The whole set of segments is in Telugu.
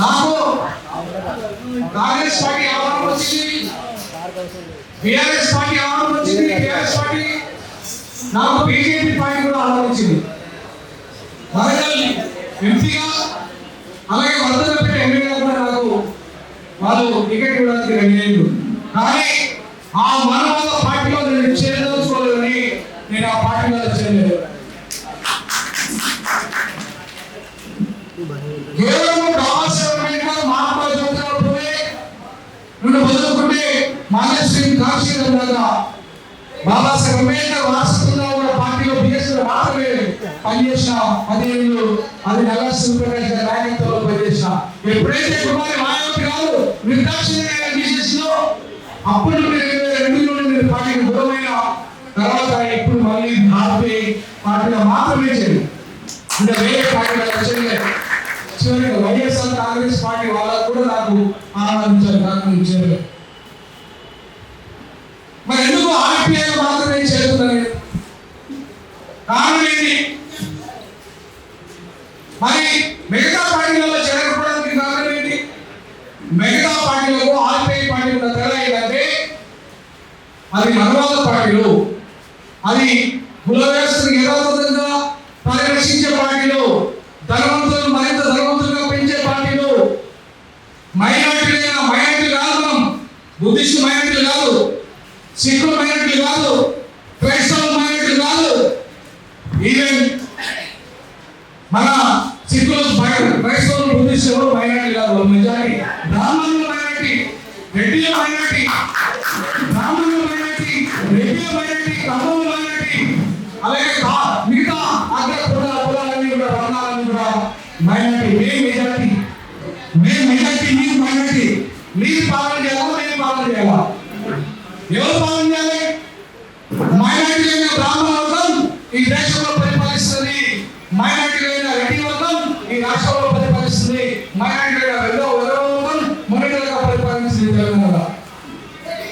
నాకు కాంగ్రెస్ పార్టీ ఆహ్వానం వచ్చింది. బీఆర్ఎస్ పార్టీ ఆహ్వానం వచ్చింది. టీఆర్ఎస్ పార్టీ నాకు బీజేపీ పార్టీ కూడా ఆహ్వానించింది వరంగల్ ఎంపీగా అలాగే వరదలపేట ఎమ్మెల్యేగా కూడా నాకు వాళ్ళు టికెట్ ఇవ్వడానికి రెడీ అయ్యారు. కానీ ఆ మనవాళ్ళ పార్టీలో నేను చేరదలుచుకోలేదని నేను ఆ పార్టీలో చేయలేదు కేవలం మహాత్మా నుండి మొదలుకుంటే మానేశ్వరి కాశీరావు లాగా బాబాసాహెబ్ అంబేద్కర్ వారసత్వంగా ఉన్న పార్టీలో బిఎస్ఎల్ మాత్రమే పనిచేసిన పదిహేను అది నల్ల సూపర్వైజర్ గారి పనిచేసిన ఎప్పుడైతే కుమారి మాయావతి గారు నిర్దాక్షిణ్యంగా అప్పుడు రెండు వేల రెండు నుండి మీరు పార్టీకి దూరమైన తర్వాత ఇప్పుడు మళ్ళీ భారతీయ పార్టీగా మాత్రమే చేయండి అంటే వేరే పార్టీలో చేయలేదు చివరికి వైఎస్ఆర్ కాంగ్రెస్ పార్టీ వాళ్ళకు కూడా నాకు ఆనందించారు నాకు ఇచ్చారు. మరి ఎందుకు ఆర్పిఐ మాత్రమే చేస్తున్నారు కారణం ఏంటి? మరి మిగతా పార్టీలలో చేరకపోవడానికి కారణం ఏంటి? మిగతా పార్టీలకు ఆర్పిఐ పార్టీ ఉన్న తేడా ఏంటంటే అది మనవాద పార్టీలు అది కులవ్యవస్థను యథాతథంగా పరిరక్షించే పార్టీలు ధనవంతులను మరింత ధనవంతులుగా పెంచే పార్టీలు. మైనార్టీలైన మైనార్టీలు కాదు మనం. బుద్ధిస్ట్ మైనార్టీలు కాదు. సిక్కుల మైనార్టీలు కాదు. క్రైస్తవ మైనార్టీలు కాదు. ఈవెన్ మన సిక్కులు క్రైస్తవులు బుద్ధిస్ట్ ఎవరు మైనార్టీ కాదు. మెజారిటీ. బ్రాహ్మణులు మైనార్టీ. రెడ్డిల మైనార్టీ. బ్రాహ్మణుల మైనార్టీ. రెడ్డిల మైనార్టీ. కమ్మల మైనార్టీ మైనార్టీ మేము మెజారిటీ మేము మెజారిటీ మీరు మైనార్టీ మీరు పాలన చేయాలా మేము పాలన చేయాలా ఎవరు పాలన చేయాలి మైనార్టీ అయిన బ్రాహ్మణ వర్గం ఈ దేశంలో పరిపాలిస్తుంది మైనార్టీ అయిన రెడ్డి వర్గం ఈ రాష్ట్రంలో పరిపాలిస్తుంది మైనార్టీ అయిన రెండో వెదవ వర్గం మొన్నటిగా పరిపాలిస్తుంది తెలంగాణ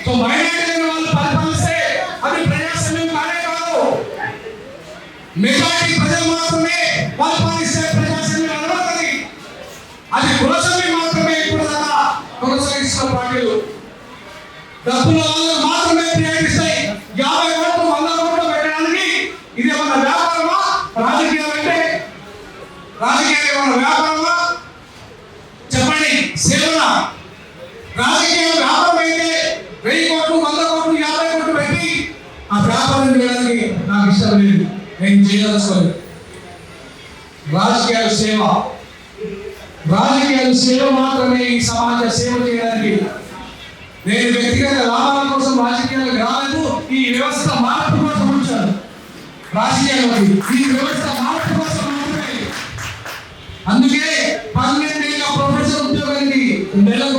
సో మైనార్టీ అయిన వాళ్ళు పరిపాలిస్తే అది ప్రజాస్వామ్యం కానే కాదు మెజారిటీ ప్రజలు మాత్రమే పరిపాలిస్తే ప్రజాస్వామ్యం అనుమతి అది కులస్వామ్యం మాత్రమే ఇప్పుడు దాకా కొనసాగిస్తున్న పార్టీలు. డబ్బులు వాళ్ళకు మాత్రమే ప్రయాణిస్తాయి యాభై కోట్లు వంద కోట్లు పెట్టడానికి ఇది ఏమన్నా వ్యాపారమా? రాజకీయాలు అంటే రాజకీయాలు ఏమన్నా వ్యాపారమా? చెప్పండి. సేవన రాజకీయాలు వ్యాపారం అయితే వెయ్యి కోట్లు వంద కోట్లు యాభై కోట్లు పెట్టి ఆ వ్యాపారం చేయడానికి నాకు ఇష్టం లేదు. నేను చేయాల్సి రాజకీయాలు సేవ. రాజకీయాలు సేవ మాత్రమే ఈ సమాజ సేవ చేయడానికి. నేను వ్యక్తిగత లాభాల కోసం రాజకీయాలకు రాలేదు ఈ వ్యవస్థ మార్పు కోసం ఉంచాను రాజకీయాల్లోకి ఈ వ్యవస్థ మార్పు కోసం అందుకే పన్నెండేళ్ళ ప్రొఫెసర్ ఉద్యోగానికి నెలకు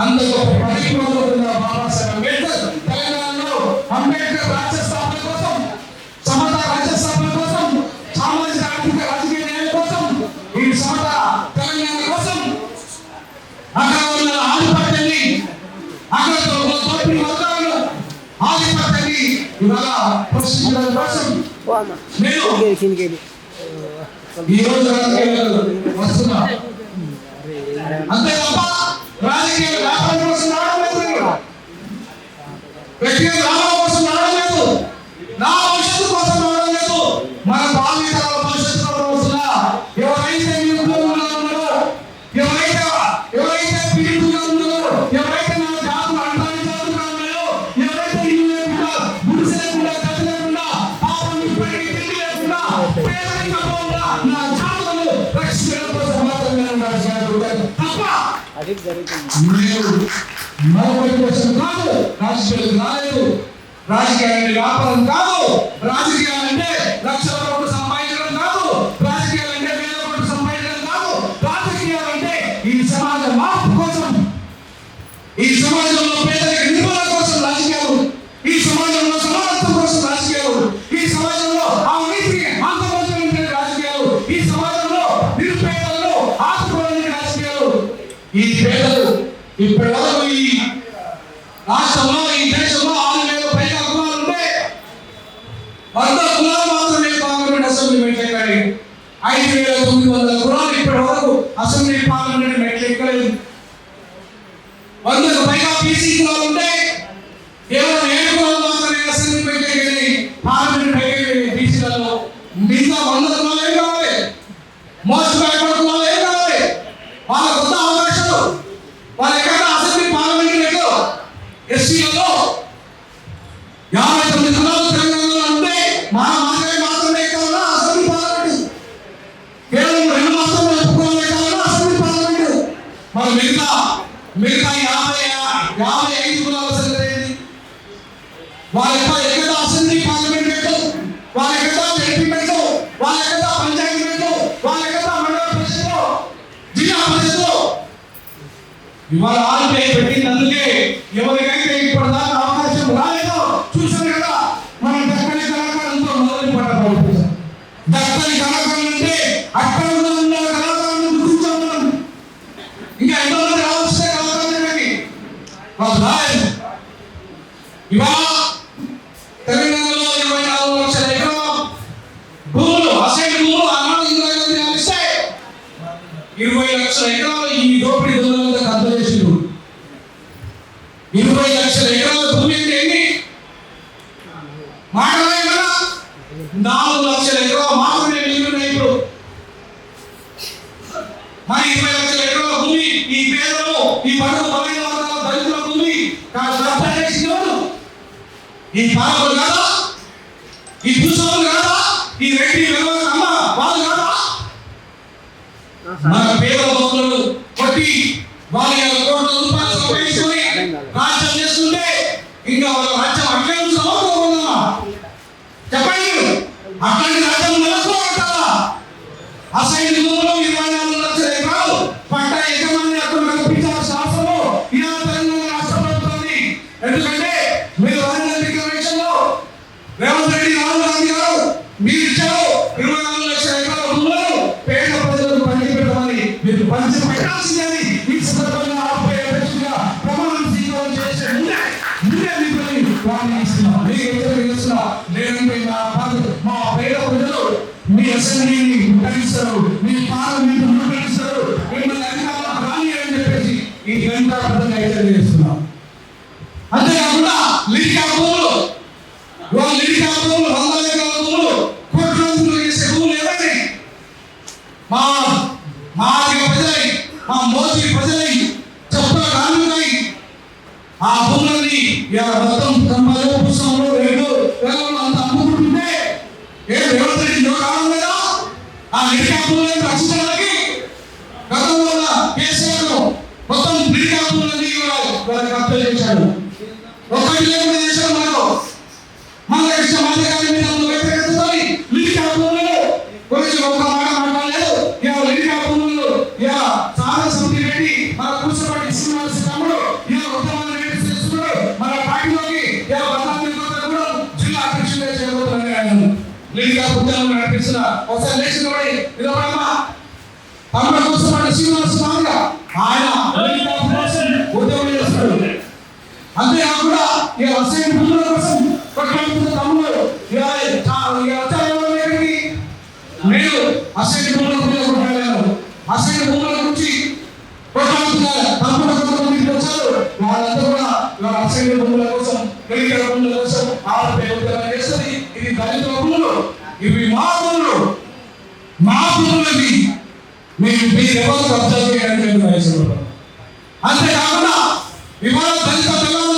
అంత గొప్ప ఉన్న బాబాసాహెబ్ అంబేద్కర్ తెలంగాణలో అంబేద్కర్ రాజ్య స్థాపన కోసం సమత రాజ్య స్థాపన కోసం సామాజిక ఆర్థిక రాజకీయ న్యాయం కోసం ఈ సమత తెలంగాణ కోసం అక్కడ ఉన్న ఆధిపత్యాన్ని అక్కడ తోటి వర్గాలను ఆధిపత్యాన్ని ఇవాళ ప్రశ్నించడం కోసం నేను ఈ రోజు వస్తున్నా. అంతే తప్ప రాజకీయ వ్యాపారం కోసం రావడం లేదు వ్యక్తిగత లాభం కోసం రావడం లేదు నా భవిష్యత్తు కోసం రావడం లేదు మన భావితరాల అది కాదు రాజకీయాలు కాదు రాజకీయాలు అంటే లక్షల ఇప్పటి వరకు ఈ రాష్ట్రంలో ఈ దేశంలో ఆరు వేల పైగా కులాలు ఉంటే వంద కులాలు మాత్రమే పార్లమెంట్ అసెంబ్లీ మెట్లెక్కాయి ఐదు వేల తొమ్మిది వందల కులాలు ఇప్పటి వరకు అసెంబ్లీ పార్లమెంట్ మెట్లెక్కలేదు వందకు పైగా పీసీ కులాలు ఉంటే కేవలం ఇవాళ ఆరు పేరు పెట్టినందుకే ఈ రెడ్డి అమ్మ వాళ్ళు కాదా? మన పేద భక్తులు కొట్టి వాళ్ళ కోట్ల రూపాయలు సంపాదించుకొని రాజ్యం చేస్తుంటే ఇంకా వాళ్ళ రాజ్యం అట్లే సమర్థమవుతుందా చెప్పండి అట్లాంటి రాజ్యం వినాశించాలి ఈ సందర్భంగా ఆపై అధ్యక్షుడిగా ప్రమాణం స్వీకారం చేసే ముందే ముందే మిమ్మల్ని వారిని ఇస్తున్నాం. మీకు ఎదురు ఇస్తున్నా లేదంటే నా మీ అసెంబ్లీని ఉపయోగిస్తారు మీ పార్లమెంట్ ఉపయోగిస్తారు మిమ్మల్ని అధికారంలో రాని అని చెప్పేసి ఈ గంట పదంగా హెచ్చరిస్తున్నాం ప్లీజ్గా పుట్టాలని నడిపిస్తున్నా ఒకసారి లేచి నిలబడి నిలబడమ్మా అమ్మ చూస్తున్నాడు శ్రీనివాస స్వామిగా ఆయన ఉద్యోగం చేస్తాడు అంతే కాకుండా ఈ అసైన్ పిల్లల కోసం కొట్లాడుతున్న తమ్ముడు మీరు అసైన్ పిల్లల గురించి కొట్లాడారు అసైన్ పిల్లల గురించి కొట్లాడుతున్నారు తమ్ముడు కొంతమంది వచ్చారు వాళ్ళంతా కూడా ఇది దళిత మా భూములకి మీరు మీరెవరు కబ్జా చేయాలని అంతేకాకుండా ఇవాళ దళిత తెలంగాణ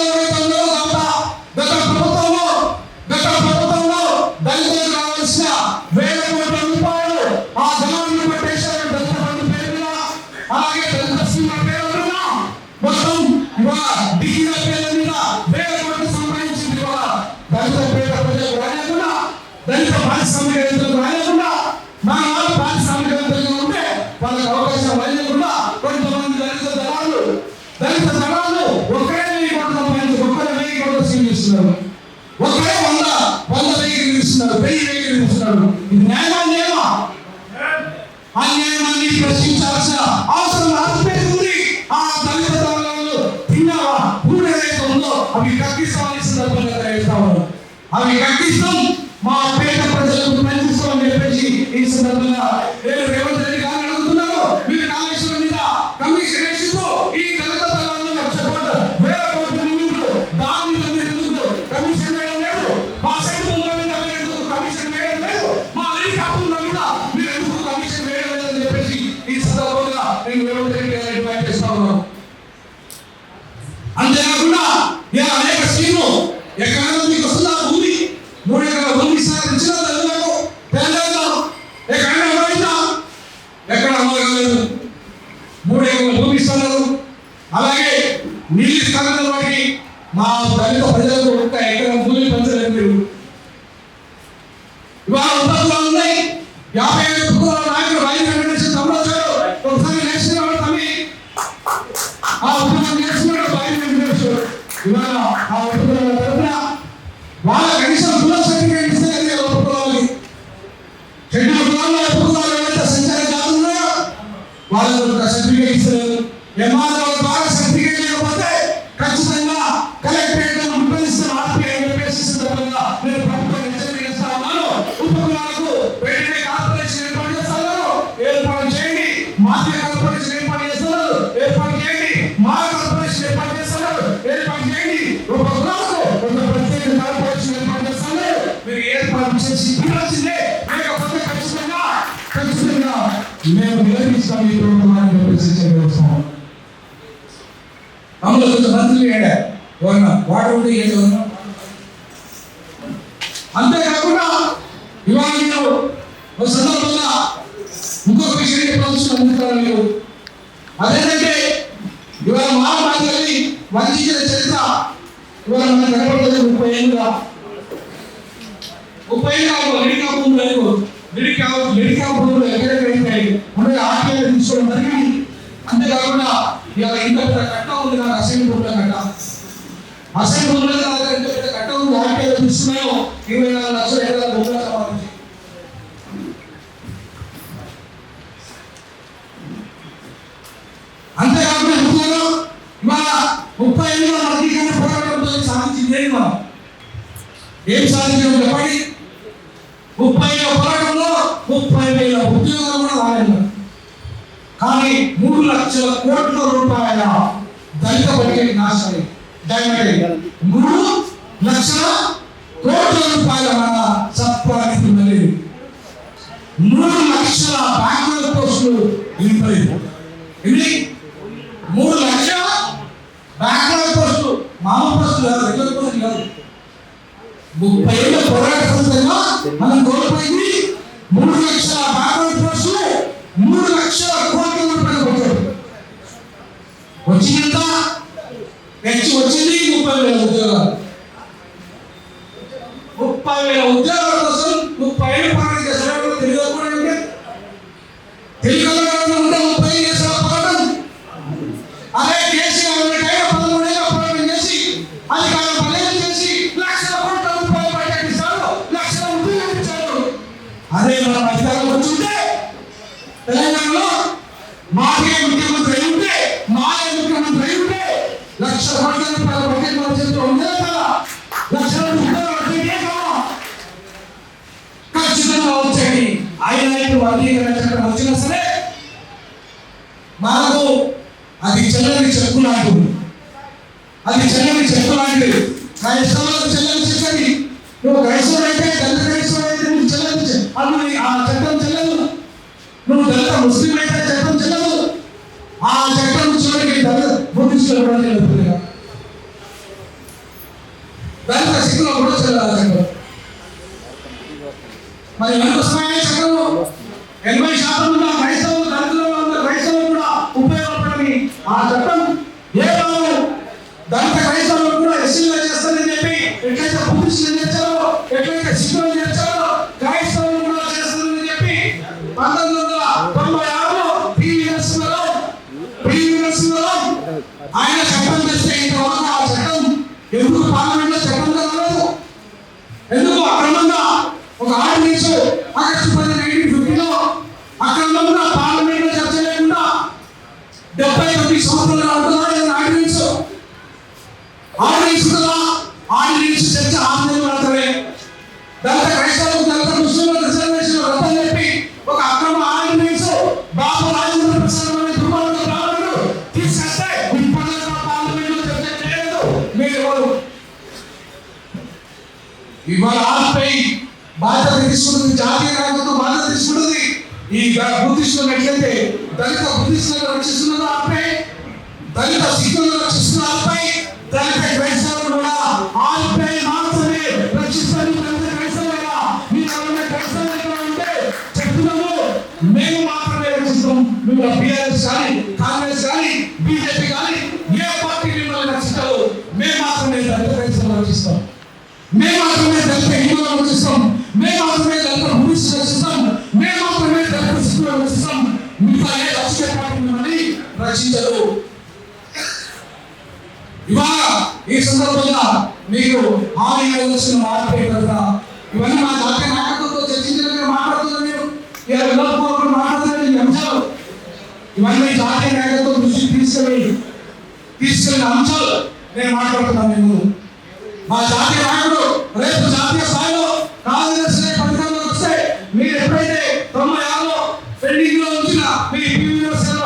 ఇస్తారు కొంచెం మంత్రులు వాటర్ ఉంటే ఏదో అంతేకాకుండా ఇవాళ నేను ఒక సందర్భంగా ఇంకొక విషయం చెప్పాల్సిన అందుతాను మీరు అదేంటంటే ఇవాళ మా మాదిరి వంచించిన చరిత్ర ఇవాళ మనకు కనపడలేదు ముప్పై ఏళ్ళుగా. ముప్పై ఏళ్ళు కాదు భూములు లేవు. లిడికా లిడికా భూములు ఎక్కడెక్కడ అయిపోయాయి? అంటే తీసుకోవడం జరిగింది అంతేకాకుండా ఇవాళ ఇంత పెద్ద కట్ట ఉంది నాకు అసెంబ్లీ భూముల కట్ట అసలు బొమ్మలు కావాలంటే కట్టవు వాటి చూస్తున్నాయో కట్ట ఉంది ఆర్టీఐ తీసుకున్నాయో ఇరవై నాలుగు లక్షల ఎకరాల అంతేకాకుండా చెప్తున్నాను ఇవాళ ముప్పై ఏళ్ళలో వర్గీకరణ పోరాటంతో సాధించింది ఏది మనం ఏం సాధించాము చెప్పండి? ముప్పై ఏళ్ళ పోరాటంలో ముప్పై వేల ఉద్యోగాలు కూడా రాలేదు కానీ మూడు లక్షల కోట్ల రూపాయల దళిత బడ్జెట్ నాశనం డైమండ్ మూడు లక్షల కోట్ల రూపాయల మన సత్వానికి వెళ్ళేది మూడు లక్షల బ్యాంకుల పోస్టులు వెళ్ళిపోయింది ఎన్ని మూడు లక్షల బ్యాంకుల పోస్టులు మామూలు పోస్టులు కాదు రెగ్యులర్ పోస్టులు కాదు. ముప్పై ఏళ్ళ పోరాట ఫలితంగా మనం కోల్పోయింది మూడు లక్షల బ్యాంకుల పోస్టులు మూడు లక్షల కోట్ల రూపాయలు వచ్చాయి వచ్చినంత నెక్స్ట్ వచ్చింది ముప్పై వేల ఉద్యోగాలు ముప్పై వేల ఉద్యోగాల కోసం ముప్పై ఏళ్ళు పోరాటం చేస్తున్నారు తెలుగు కూడా ఉంటే ఉంటే ముప్పై చేసిన అదే కేసీఆర్ పదమూడేళ్ళ చేసి అధికారం పదేళ్ళు చేసి లక్షల కోట్ల రూపాయలు ప్రకటించారు లక్షల ఉద్యోగాలు ఇచ్చారు అదే మనం అధికారం వచ్చుంటే తెలంగాణలో మాకే ముఖ్యమంత్రి ఉంటే మాయే ముఖ్యమంత్రి ఉంటే లక్ష కోట్ల రూపాయల ఆయన వచ్చినా సరే మాకు అది చెల్లని చెప్పు లాంటిది. అది చెల్లని చెప్పు లాంటిది. నా క్రైస్తవులకు చెల్లని చెక్కది నువ్వు క్రైస్తవుడు అయితే దళిత క్రైస్తవుడు అయితే నువ్వు చెల్లని అది ఆ చట్టం చెల్లదు. నువ్వు దళిత ముస్లిం అయితే చట్టం చెల్లదు. ఆ చట్టం చివరికి దళిత బుద్ధిస్టులు కూడా చెల్లదు దళిత సిక్కులో కూడా చెల్లదు ఆ చట్టం. మరి ఎందుకోసమే చట్టం? ఎనభై శాతం ఉన్న క్రైస్తవులు దళితులలో ఉన్న క్రైస్తవులు కూడా ఉపయోగపడని ఆ చట్టం ఏ బాబు దళిత ఇవాళ ఆర్పై బాధ్యత తీసుకుంటుంది జాతీయ నాయకత్వం బాధ్యత తీసుకుంటుంది. ఈ బుద్ధిస్టులు ఎట్లయితే దళిత బుద్ధిస్టులను రక్షిస్తున్నది ఆపై దళిత సిక్కులను రక్షిస్తున్న ఆపై దళిత క్రైస్తవులు కూడా ఆపై మాత్రమే రక్షిస్తారు దళిత క్రైస్తవులుగా మీరు ఎవరైనా క్రైస్తవులు ఇక్కడ ఉంటే చెప్తున్నాము మేము మాత్రమే రక్షిస్తాం. మేము బీఆర్ఎస్ కానీ కాంగ్రెస్ కానీ బీజేపీ మేము మాత్రమే దళిత హిందువులను రక్షిస్తాం మేము మాత్రమే దళిత బుద్ధిస్టులు మేము మాత్రమే దళిత సిక్కులను రక్షిస్తాం మిగతా ఏ రాజకీయ పార్టీ మిమ్మల్ని ఇవాళ ఈ సందర్భంగా మీకు హామీ ఇవ్వాల్సిన మార్పే కదా ఇవన్నీ మా జాతీయ నాయకత్వంతో చర్చించడానికి మాట్లాడుతున్నారు నేను. ఇలా వినోదపూర్వకంగా మాట్లాడుతున్నారు అంశాలు ఇవన్నీ జాతీయ నాయకత్వం దృష్టికి తీసుకెళ్ళి తీసుకెళ్ళిన అంశాలు నేను మాట్లాడుతున్నాను నేను. మా జాతీయ నాయకుడు రేపు జాతీయ స్థాయిలో కాంగ్రెస్ పథకంలోకి వస్తే మీరు ఎప్పుడైతే తొంభై ఆరులో పెండింగ్లో ఉంచిన మీ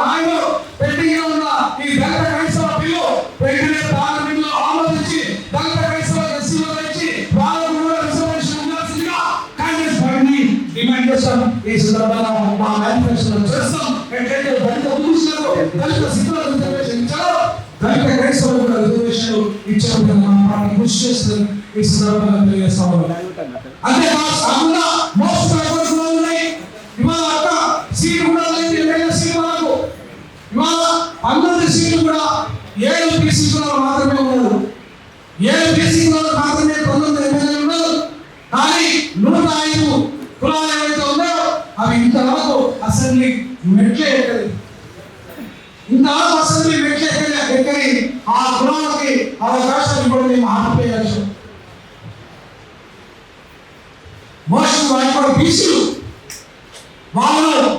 హామీలో పెండింగ్లో ఉన్న ఈ దళిత క్రైస్తవ బిల్లు వెంటనే పార్లమెంట్లో ఆమోదించి దళిత క్రైస్తవ ఎస్సీలో రిజర్వేషన్ ఉండాల్సిందిగా కాంగ్రెస్ పార్టీని డిమాండ్ చేస్తాం. ఈ సందర్భంగా మా మేనిఫెస్టోలో చేస్తాం. ఎట్లయితే దళిత పురుషులకు దళిత సిద్ధం ఇచ్చారో క్రైస్తవులు కూడా రిజర్వేషన్ ఇచ్చారు మా పార్టీ కృషి చేస్తుంది ఈ సందర్భంగా తెలియజేస్తాం అంతే కాకుండా మోస్ట్ కూడా ఉన్నాయి. ఇవాళ అక్క సీట్ కూడా లేదు ఎమ్మెల్యే సీట్ వరకు. ఇవాళ అందరి సీట్లు కూడా ఏడు బీసీ మాత్రమే ఉన్నారు. ఏడు బీసీ మాత్రమే పంతొమ్మిది ఎమ్మెల్యేలు ఉన్నారు. కానీ నూట ఐదు కులాలు ఏవైతే ఉన్నాయో అవి ఇంతవరకు అసెంబ్లీ మెట్లే ఎక్కలేదు ఇంతవరకు అసెంబ్లీ మెట్లే ఎక్కలే ఎక్కని ఆ కులాలకి అవకాశం ఇవ్వడం మేము ఆపేయాల్సి మోస్ట్ కూడా బీసీలు. వాళ్ళు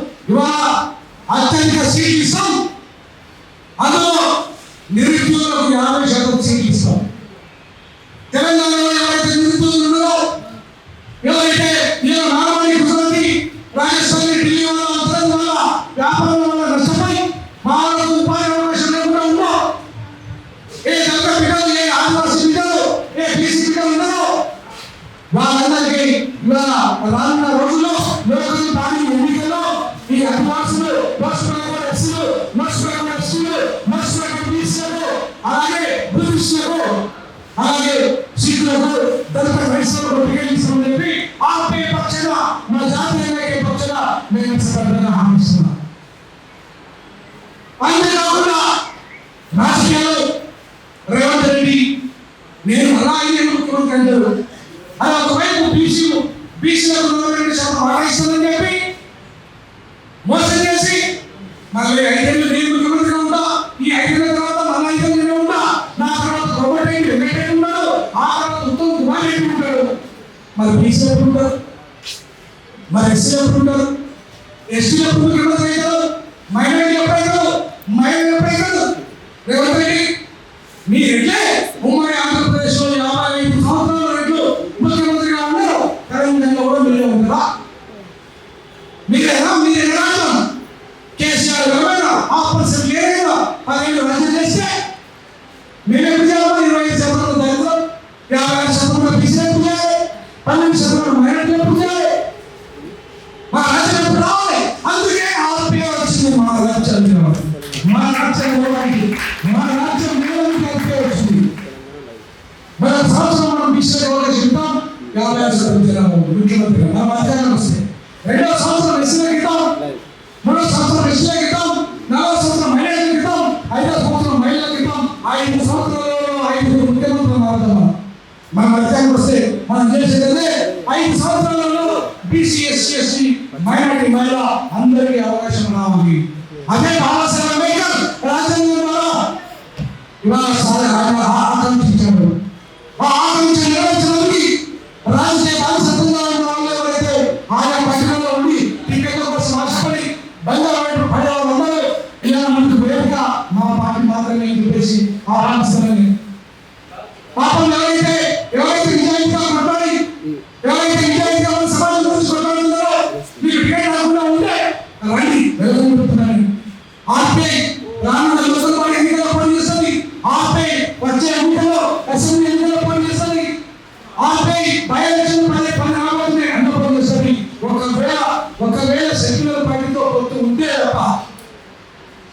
రానున్న రోజుల్లో లోకల్ పార్టీ ఎన్నికల్లో ఈ అడ్వాన్సులు మర్చిపోయిన ఎస్సీలు మర్చిపోయిన ఎస్సీలు మర్చిపోయిన బీసీలు అలాగే బ్రిటిష్లకు అలాగే సిక్కులకు దళిత క్రైస్తవులకు టికెట్లు చెప్పి ఆపే పక్షాన మన జాతీయ నాయకుల పక్షాన మేము సందర్భంగా హామీస్తున్నాం అంతేకాకుండా రాజకీయాల్లో మరి ఎస్సీలు ఎప్పుడు ఉంటారు మనం మన రాజ్యానికి వస్తే మనం చేసేదే ఐదు సంవత్సరాలలో బీసీ ఎస్సీ ఎస్టీ మైనారిటీ మహిళ అందరికీ అవకాశం రావాలి అదే బాబాసాహెబ్ అంబేద్కర్ రాజ్యాంగం ద్వారా ఇవాళ సాధన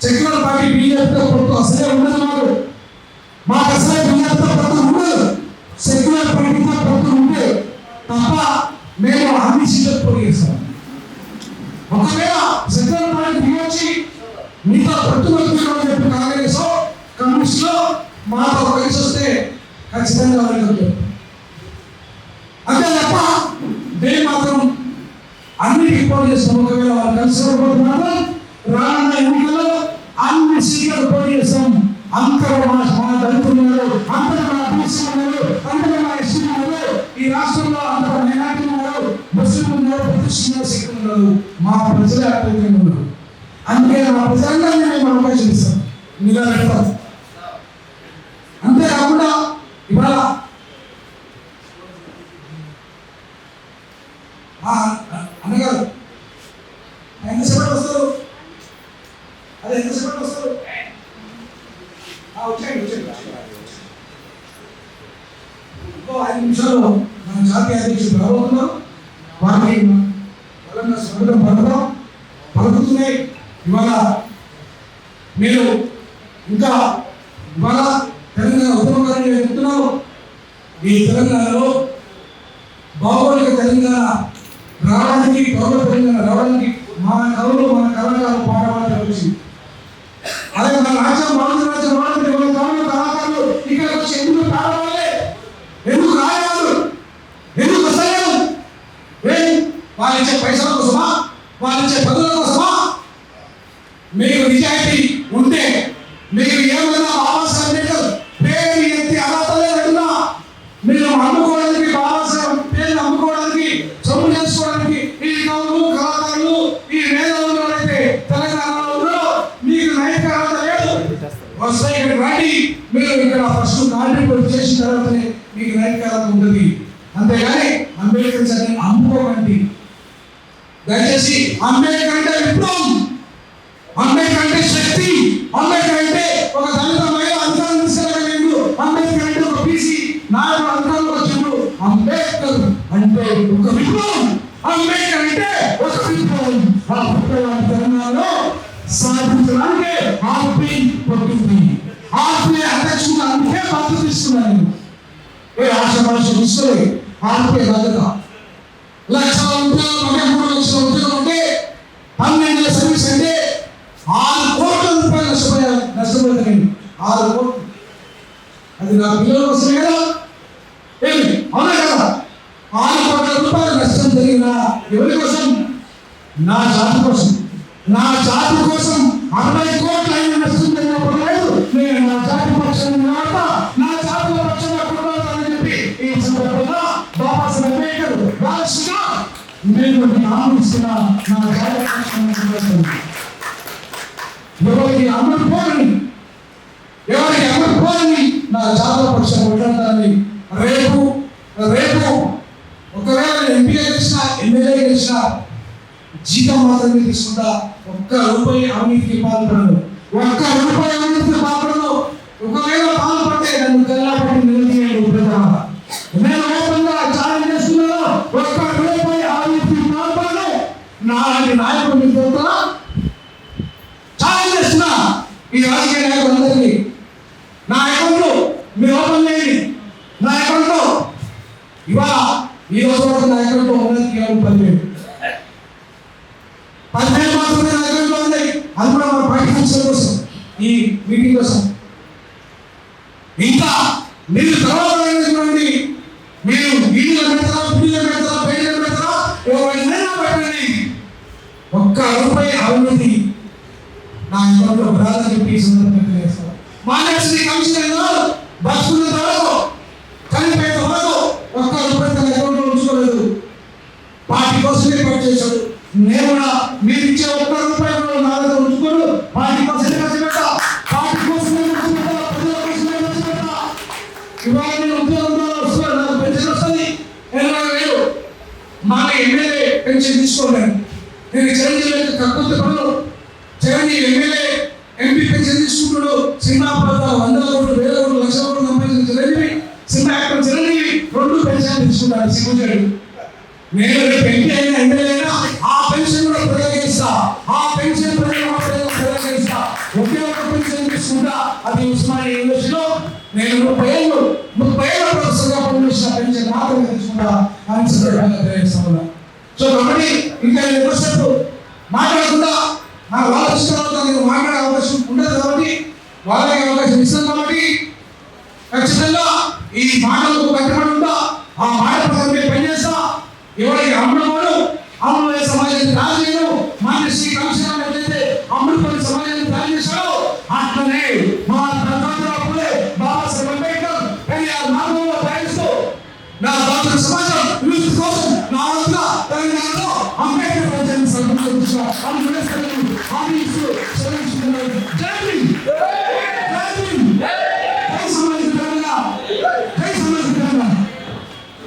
సెక్యులర్ పార్టీ బీజేపీతో ప్రభుత్వం అసలే ఉండదు మాకు. మాకు అసలే బీజేపీతో ప్రభుత్వం ఉండదు. సెక్యులర్ పార్టీతో ప్రభుత్వం ఉంటే తప్ప మేము అన్ని సీట్లకు పోటీ చేస్తాం. ఒకవేళ సెక్యులర్ పార్టీ దిగొచ్చి మీతో ప్రతిపక్షం చెప్పి కాంగ్రెస్ కమ్యూనిస్ట్లో మాతో కలిసి వస్తే ఖచ్చితంగా వెల్కమ్ అంతే తప్ప మేము మాత్రం అన్నిటికీ పోటీ చేస్తాం. ఒకవేళ వాళ్ళు కలిసి నిలబెడతాం అంతేకాకుండా ఇవాళ ఆ, అన్నగారు ఎంతసేపటి వస్తారు అదే ఎంతసేపటి వస్తారు ఆ, వచ్చేయండి వచ్చేయండి ఇంకో ఐదు నిమిషాలు మన జాతీయ అధ్యక్షుడు రాబోతున్నారు వారిని బలంగా స్వాగతం పలకడం పలుకుతున్నాయి ఇవాళ మీరు ఇంకా ఇవాళ తెలంగాణ ఉద్యమకారులు చెప్తున్నారు ఈ తెలంగాణలో భౌగోళిక తెలంగాణ రావడానికి భౌగోళిక తెలంగాణ రావడానికి మన కవులు మన కళాకారులు పాడవాలని వచ్చి అదే మన రాజ్యం భారత రాజ్యం వాడుతుంటే మన కవులు కళాకారులు ఇక్కడికి వచ్చి ఎందుకు పాడవాలి ఎందుకు రాయాలి ఎందుకు వస్తలేరు ఏం వాళ్ళు ఇచ్చే పైసల కోసమా? వాళ్ళు ఇచ్చే పదుల కోసమా? మీకు నిజాయితీ ఉంటే మీకు ఏమైనా బాబాసాహెబ్ అంబేద్కర్ పేరు ఎత్తి అర్హత లేదన్నా మీరు అమ్ముకోవడానికి బాబాసాహెబ్ పేరు అమ్ముకోవడానికి సొమ్ము చేసుకోవడానికి ఈ కవులు కళాకారులు ఈ మేధావులు అయితే తెలంగాణలో మీకు నైతిక అర్హత లేదు. వస్తాయి ఇక్కడ రండి. మీరు ఇక్కడ ఫస్ట్ కాంట్రిబ్యూట్ చేసిన తర్వాతనే మీకు నైతిక అర్హత ఉంటుంది. అంతేగాని అంబేద్కర్ చదివి అమ్ముకోకండి. దయచేసి అంబేద్కర్ అంటే విప్లవం అంబేద్కర్ అంటే శక్తి అంబేద్కర్ అంటే ఒక దళిత మహిళ అధికారం తీసుకెళ్ళగలిగిండు. అంబేద్కర్ అంటే ఒక బీసీ నాయకుడు అధికారంలో వచ్చిండు. అంబేద్కర్ అంటే ఒక విప్లవం అంబేద్కర్ అంటే ఒక విప్లవం. ఆ విప్లవాన్ని తెలంగాణలో సాధించడానికి ఆర్పి పట్టింది ఆర్పి అధ్యక్షుడు అందుకే బాధ్యత ఇస్తున్నాను ఏ ఆశ ఆశమాష చూస్తే ఆర్పి బాధ్యత. లక్షల ఉద్యోగం అంటే మూడు లక్షల ఉద్యోగం అంటే పన్నెండు సర్వీస్ అంటే ఆరు కోట్ల రూపాయలు నష్టపోయారు నష్టపోతాను ఆరు కోట్లు. అది నా పిల్లల కోసమే కదా. ఏమి? అవునా కదా? ఆరు కోట్ల రూపాయలు నష్టం జరిగిన ఎవరి కోసం? నా జాతి కోసం. నా జాతి కోసం అరవై కోట్ల నష్టం జరిగినప్పుడు దేవుడికి నేను ఇచ్చిన నా జాతి ఎవరికి అమలు ఎవరికి అమలు నా జాతర పక్షం కొట్లాడతానని రేపు రేపు ఒకవేళ ఎంపీ గెలిచిన ఎమ్మెల్యే గెలిచిన జీతం మాత్రమే తీసుకుంటా ఒక్క రూపాయి అవినీతికి పాల్పడను. ఒక్క రూపాయి అవినీతికి పాల్పడను. ఒకవేళ పాల్పడితే నన్ను కల్లాపట్టి నిలదీయండి రాజకీయ నాయకులందరికీ నా అకౌంట్లో మీ ఓపెన్ చేయండి. నా అకౌంట్లో ఇవాళ ఈ రోజు వరకు నా అకౌంట్లో ఉన్నది కేవలం పదివేలు పదివేలు మాత్రమే నా అకౌంట్లో ఉంది. అది కూడా మన పాఠ్యాంశాల కోసం ఈ మీటింగ్ కోసం. ఇంకా మీరు తర్వాత చూడండి. మీరు వీడియో పెడతారా వీడియో పెడతారా పేర్లు పెడతారా? ఎవరైనా పెట్టండి. ఒక్క రూపాయి అవినీతి నా ఇంట్లో బ్రాదర్ చెప్పి మా మాట్లాడుతుంది కమిషనర్ బస్సుల ద్వారా అది ఉస్మానియా యూనివర్సిటీలో నేను ముప్పై ఏళ్ళు ముప్పై ఏళ్ళ ప్రొఫెసర్గా పనిచేసిన పెంచే మాత్రం తెలుసుకుంటా అని సందర్భంగా సో కాబట్టి ఇంకా నేను ఎక్కువసేపు మాట్లాడకుండా నాకు వాళ్ళ ఇష్టాలతో నేను మాట్లాడే అవకాశం ఉండదు కాబట్టి వాళ్ళకి అవకాశం ఇస్తాను కాబట్టి ఖచ్చితంగా ఈ మాటలకు కట్టుబడి ఉందా ఆ మాట Vamos ver